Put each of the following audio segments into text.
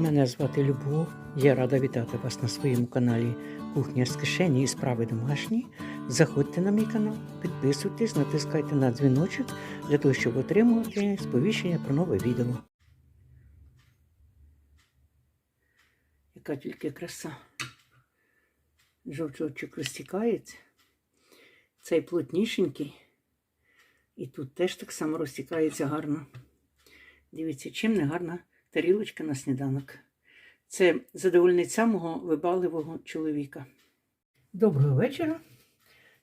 Мене звати Любов. Я рада вітати вас на своєму каналі Кухня з кишені і справи домашні. Заходьте на мій канал, підписуйтесь, натискайте на дзвіночок для того, щоб отримувати сповіщення про нове відео. Яка тільки краса. Жовчочок розтікається. Цей плотнішенький. І тут теж так само розтікається гарно. Дивіться, чим не гарна тарілочка на сніданок. Це задовольнить самого вибагливого чоловіка. Доброго вечора.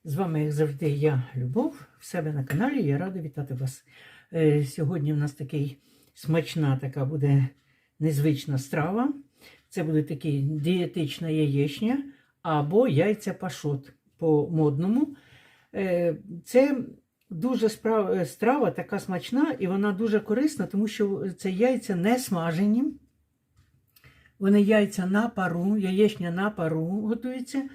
З вами, як завжди, я, Любов, в себе на каналі. Я рада вітати вас. Е, Сьогодні в нас такий смачна така буде незвична страва. Це буде такий дієтична яєчня або яйця пашот по-модному. Е, Це дуже справ- е, страва така смачна і вона дуже корисна, тому що це яйця не смажені. Вони яйця на пару, яєчня на пару готується.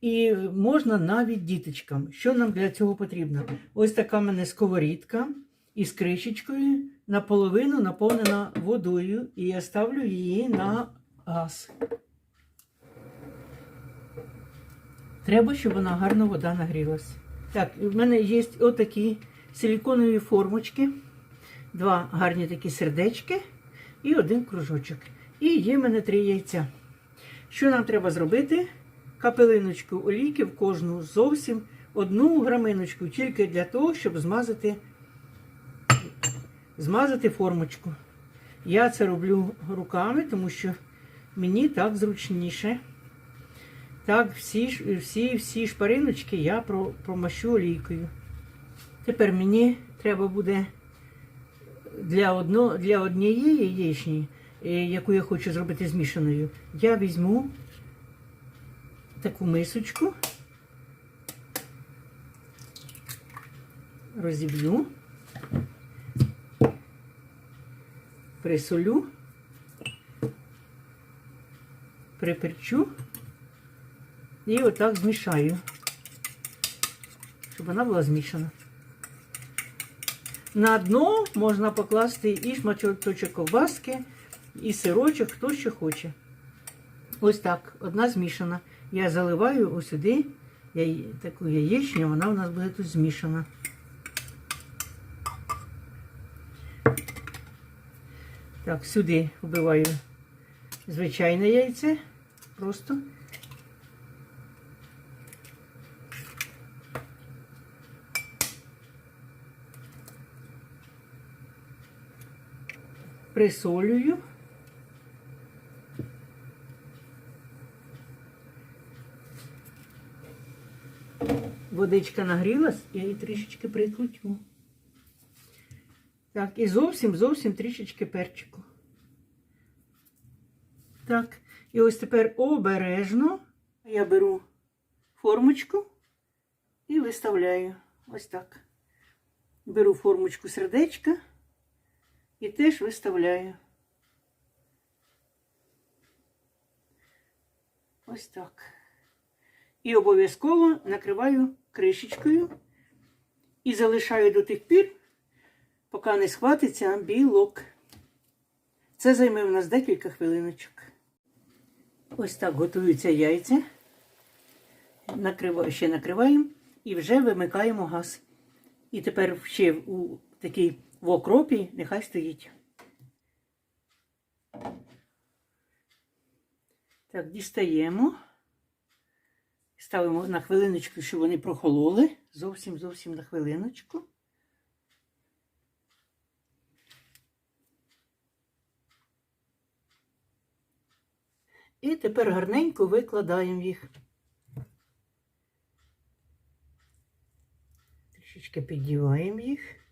І можна навіть діточкам. Що нам для цього потрібно? Ось така в мене сковорідка із кришечкою, наполовину наповнена водою, і я ставлю її на газ. Треба, щоб вона гарно вода нагрілась. Так, в мене є отакі силіконові формочки, два гарні такі сердечки і один кружочок. І є в мене три яйця. Що нам треба зробити? Капелиночку олійки в кожну зовсім одну граминочку, тільки для того, щоб змазати, змазати формочку. Я це роблю руками, тому що мені так зручніше. Так, всі, всі, всі шпариночки я про- промащу олійкою. Тепер мені треба буде для, одно, для однієї яєчні, е, яку я хочу зробити змішаною, я візьму таку мисочку, розіб'ю, присолю, приперчу. І отак змішаю, щоб вона була змішана. На дно можна покласти і шматочок ковбаски, і сирочок, хто що хоче. Ось так, одна змішана. Я заливаю ось сюди яй- таку яєчню, вона у нас буде тут змішана. Так, сюди вбиваю звичайне яйце. Просто. Присолюю. Водичка нагрілась, я її трішечки прикрутю. Так, і зовсім зовсім трішечки перчику. Так, і ось тепер обережно я беру формочку і виставляю. Ось так. Беру формочку сердечка і теж виставляю. Ось так. І обов'язково накриваю кришечкою і залишаю до тих пір, поки не схватиться білок. Це займе в нас декілька хвилиночок. Ось так готуються яйця. Накрива- ще накриваємо і вже вимикаємо газ. І тепер ще у такій в окропі нехай стоїть. Так, дістаємо. Ставимо на хвилиночку, щоб вони прохололи. Зовсім зовсім на хвилиночку. І тепер гарненько викладаємо їх. Трішечки піддіваємо їх.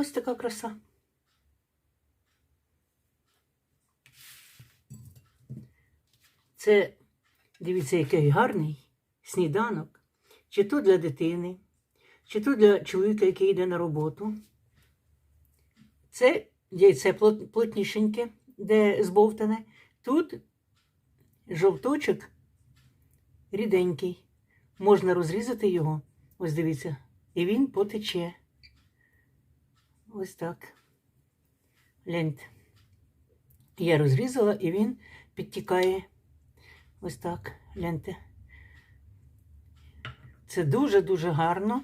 Ось така краса. Це, дивіться, який гарний сніданок. Чи то для дитини, чи то для чоловіка, який йде на роботу. Це яйце плотнішеньке, де збовтане. Тут жовточок ріденький. Можна розрізати його. Ось дивіться. І він потече. Ось так. Гляньте. Я розрізала і він підтікає. Ось так. Гляньте. Це дуже-дуже гарно,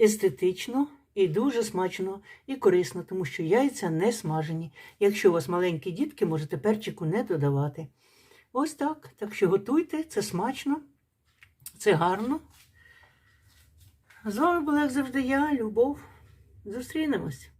естетично і дуже смачно і корисно, тому що яйця не смажені. Якщо у вас маленькі дітки, можете перчику не додавати. Ось так. Так що готуйте, це смачно, це гарно. З вами була, як завжди, я, Любов. Зустрінемось.